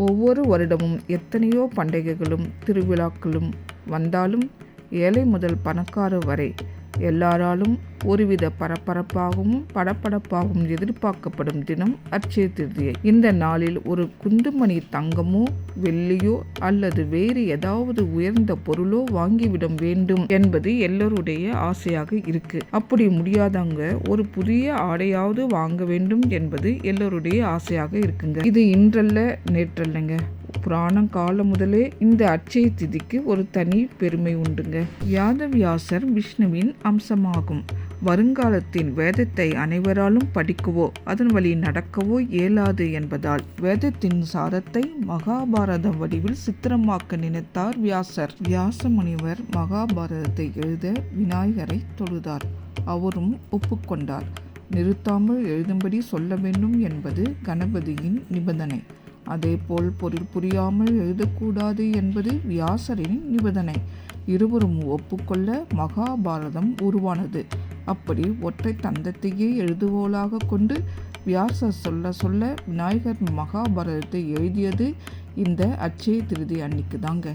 ஒவ்வொரு வருடமும் எத்தனையோ பண்டிகைகளும் திருவிழாக்களும் வந்தாலும் ஏழை முதல் பணக்காரர் வரை எல்லாராலும் ஒருவித பரபரப்பாகவும் படப்படப்பாகவும் எதிர்பார்க்கப்படும் தினம் அட்சய திருதியை இந்த நாளில் ஒரு குண்டுமணி தங்கமோ வெள்ளியோ அல்லது வேறு ஏதாவது உயர்ந்த பொருளோ வாங்கிவிட வேண்டும் என்பது எல்லோருடைய ஆசையாக இருக்கு. அப்படி முடியாதவங்க ஒரு புதிய ஆடையாவது வாங்க வேண்டும் என்பது எல்லோருடைய ஆசையாக இருக்குங்க. இது இன்றல்ல நேற்றல்லங்க. புராணம் காலம் முதலே இந்த அட்சய திதிக்கு ஒரு தனி பெருமை உண்டுங்க. யாதவியாசர் விஷ்ணுவின் அம்சமாகும். வருங்காலத்தின் வேதத்தை அனைவராலும் படிக்கவோ அதன் வழி நடக்கவோ இயலாது என்பதால் வேதத்தின் சாரத்தை மகாபாரதம் வடிவில் சித்திரமாக்க நினைத்தார் வியாசர். வியாச முனிவர் மகாபாரதத்தை எழுத விநாயகரை தொழுதார். அவரும் ஒப்புக்கொண்டார் நிறுத்தாமல் எழுதும்படி சொல்ல வேண்டும் என்பது கணபதியின் நிபந்தனை. அதேபோல் பொருள் புரியாமல் எழுதக்கூடாது என்பது வியாசரின் நிபந்தனை. இருவரும் ஒப்புக்கொள்ள மகாபாரதம் உருவானது. அப்படி ஒற்றை தந்தத்தையே எழுதுகோலாக கொண்டு வியாசர் சொல்ல சொல்ல விநாயகர் மகாபாரதத்தை எழுதியது இந்த அச்சய திருதி அன்னைக்கு தாங்க